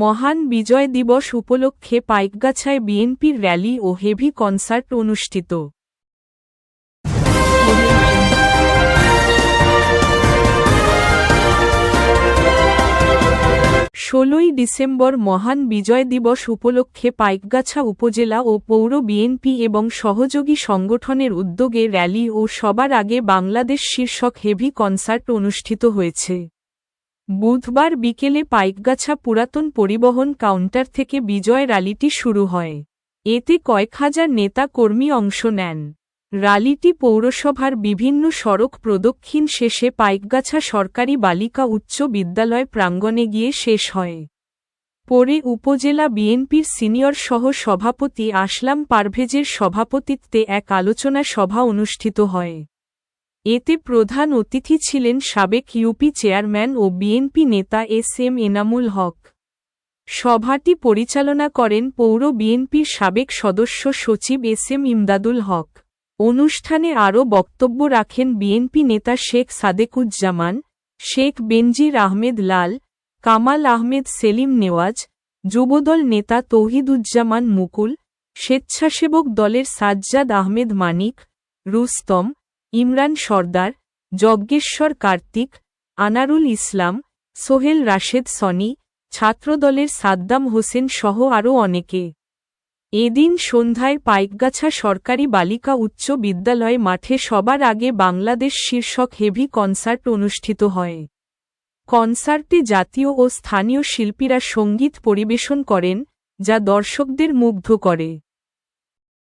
মহান বিজয় দিবস উপলক্ষে পাইকগাছায় বিএনপির র্যালি ও হেভি কনসার্ট অনুষ্ঠিত। ষোলোই ডিসেম্বর মহান বিজয় দিবস উপলক্ষে পাইকগাছা উপজেলা ও পৌর বিএনপি এবং সহযোগী সংগঠনের উদ্যোগে র্যালি ও সবার আগে বাংলাদেশ শীর্ষক হেভি কনসার্ট অনুষ্ঠিত হয়েছে। বুধবার বিকেলে পাইকগাছা পুরাতন পরিবহন কাউন্টার থেকে বিজয় র্যালিটি শুরু হয়। এতে কয়েক হাজার নেতা কর্মী অংশ নেন। র্যালিটি পৌরসভার বিভিন্ন সড়ক প্রদক্ষিণ শেষে পাইকগাছা সরকারি বালিকা উচ্চ বিদ্যালয় প্রাঙ্গণে গিয়ে শেষ হয়। পরে উপজেলা বিএনপির সিনিয়র সহ সভাপতি আসলাম পারভেজের সভাপতিত্বে এক আলোচনা সভা অনুষ্ঠিত হয়। এতে প্রধান অতিথি ছিলেন সাবেক ইউপি চেয়ারম্যান ও বিএনপি নেতা এস এম এনামুল হক। সভাটি পরিচালনা করেন পৌর বিএনপির সাবেক সদস্য সচিব এস এম ইমদাদুল হক। অনুষ্ঠানে আরও বক্তব্য রাখেন বিএনপি নেতা শেখ সাদেকুজ্জামান, শেখ বেনজির আহমেদ লাল, কামাল আহমেদ সেলিম নেওয়াজ, যুবদল নেতা তৌহিদুজ্জামান মুকুল, স্বেচ্ছাসেবক দলের সাজ্জাদ আহমেদ মানিক, রুস্তম ইমরান সর্দার, যজ্ঞেশ্বর কার্তিক, আনারুল ইসলাম, সোহেল রাশেদ সনি, ছাত্রদলের সাদ্দাম হোসেন সহ আরও অনেকে। এদিন সন্ধ্যায় পাইকগাছা সরকারি বালিকা উচ্চ বিদ্যালয় মাঠে সবার আগে বাংলাদেশ শীর্ষক হেভি কনসার্ট অনুষ্ঠিত হয়। কনসার্টে জাতীয় ও স্থানীয় শিল্পীরা সংগীত পরিবেশন করেন, যা দর্শকদের মুগ্ধ করে।